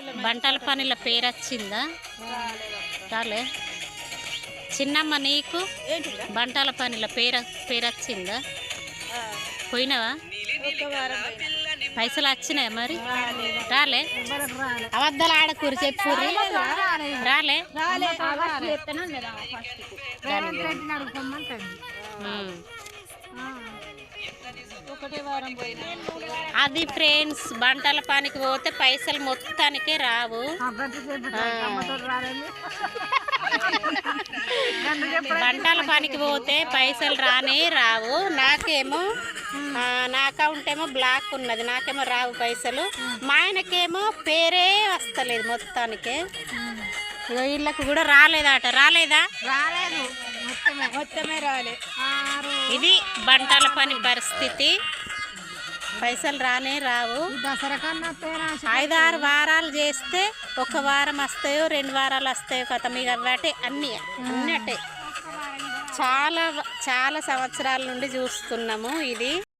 బంటల పనిల పేరు వచ్చిందా రాలే. చిన్నమ్మ నీకు బంటాల పనిల పేరు పేరు వచ్చిందా పోయినావా. పైసలు వచ్చినాయా మరి? రాలే. అబద్ధాలు ఆడకూరు చెప్పు రాలే. ఉమ్. ఒకటే వారం పోయినా. అది ఫ్రెండ్స్ బంటల పనికి పోతే పైసలు మొత్తానికే రావు. బంటల పనికి పోతే పైసలు రానే రావు. నాకేమో నా అకౌంట్ ఏమో బ్లాక్ ఉన్నది. నాకేమో రావు పైసలు. మా ఆయనకేమో పేరే వస్తలేదు మొత్తానికే. వీళ్ళకు కూడా రాలేదట. రాలేదా? రాలేదు. మొత్తమే. మొత్తమే రాలే. ఇది బంటల పని పరిస్థితి. పైసలు రానే రావు. ఐదారు వారాలు చేస్తే ఒక వారం వస్తాయో రెండు వారాలు వస్తాయో కథ. మీకు అవ్వటే అన్ని అన్నట్టే. చాలా చాలా సంవత్సరాల నుండి చూస్తున్నాము ఇది.